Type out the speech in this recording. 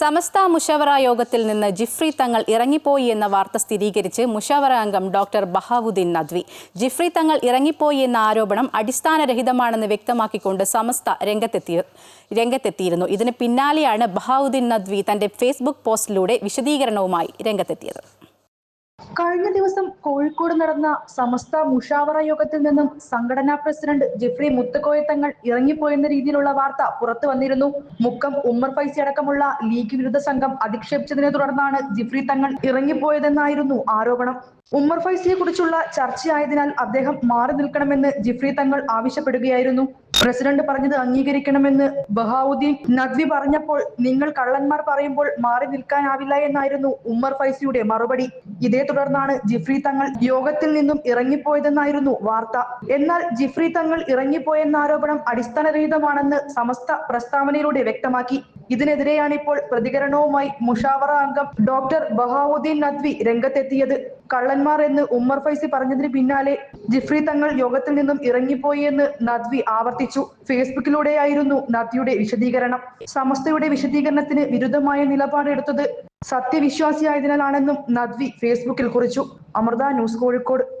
സമസ്ത മുഷവറ യോഗത്തിൽ നിന്ന് ജിഫ്രി തങ്ങൾ ഇറങ്ങിപ്പോയി എന്ന വാർത്ത സ്ഥിരീകരിച്ച് മുഷവറ അംഗം ഡോക്ടർ ബഹാവുദ്ദീൻ നദ്വി. ജിഫ്രി തങ്ങൾ ഇറങ്ങിപ്പോയി എന്ന ആരോപണം അടിസ്ഥാനരഹിതമാണെന്ന് വ്യക്തമാക്കിക്കൊണ്ട് സമസ്ത രംഗത്തെത്തി രംഗത്തെത്തിയിരുന്നു. ഇതിന് പിന്നാലെയാണ് ബഹാവുദ്ദീൻ നദ്വി തന്റെ ഫേസ്ബുക്ക് പോസ്റ്റിലൂടെ വിശദീകരണവുമായി രംഗത്തെത്തിയത്. കഴിഞ്ഞ ദിവസം കോഴിക്കോട് നടന്ന സമസ്ത മുഷാവറ യോഗത്തിൽ നിന്നും സംഘടനാ പ്രസിഡന്റ് ജെഫ്രി മുത്തുക്കോയ തങ്ങൾ ഇറങ്ങിപ്പോയെന്ന രീതിയിലുള്ള വാർത്ത പുറത്തു വന്നിരുന്നു. മുക്കം ഉമ്മർ ഫൈസി അടക്കമുള്ള ലീഗ് വിരുദ്ധ സംഘം അധിക്ഷേപിച്ചതിനെ തുടർന്നാണ് ജിഫ്രി തങ്ങൾ ഇറങ്ങിപ്പോയതെന്നായിരുന്നു ആരോപണം. ഉമ്മർ ഫൈസിയെ കുറിച്ചുള്ള ചർച്ചയായതിനാൽ അദ്ദേഹം മാറി നിൽക്കണമെന്ന് ജിഫ്രി തങ്ങൾ ആവശ്യപ്പെടുകയായിരുന്നു. പ്രസിഡന്റ് പറഞ്ഞത് അംഗീകരിക്കണമെന്ന് ബഹാവുദ്ദീൻ നദ്വി പറഞ്ഞപ്പോൾ നിങ്ങൾ കള്ളന്മാർ പറയുമ്പോൾ മാറി നിൽക്കാനാവില്ല എന്നായിരുന്നു ഉമ്മർ ഫൈസിയുടെ മറുപടി. ഇതേ തുടർന്നാണ് ജിഫ്രി തങ്ങൾ യോഗത്തിൽ നിന്നും ഇറങ്ങിപ്പോയതെന്നായിരുന്നു വാർത്ത. എന്നാൽ ജിഫ്രി തങ്ങൾ ഇറങ്ങിപ്പോയെന്ന ആരോപണം അടിസ്ഥാനരഹിതമാണെന്ന് സമസ്ത പ്രസ്താവനയിലൂടെ വ്യക്തമാക്കി. ഇതിനെതിരെയാണ് ഇപ്പോൾ പ്രതികരണവുമായി മുഷാവറ അംഗം ഡോക്ടർ ബഹാവുദ്ദീൻ നദ്വി രംഗത്തെത്തിയത്. കള്ളന്മാർ എന്ന് ഉമ്മർ ഫൈസി പറഞ്ഞതിന് പിന്നാലെ ജിഫ്രി തങ്ങൾ യോഗത്തിൽ നിന്നും ഇറങ്ങിപ്പോയി എന്ന് നദ്വി ആവർത്തിച്ചു. ഫേസ്ബുക്കിലൂടെയായിരുന്നു നദ്വിയുടെ വിശദീകരണം. സമസ്തയുടെ വിശദീകരണത്തിന് വിരുദ്ധമായ നിലപാടെടുത്തത് സത്യവിശ്വാസിയായതിനാലാണെന്നും നദ്വി ഫേസ്ബുക്കിൽ കുറിച്ചു. അമൃത ന്യൂസ് കോഴിക്കോട്.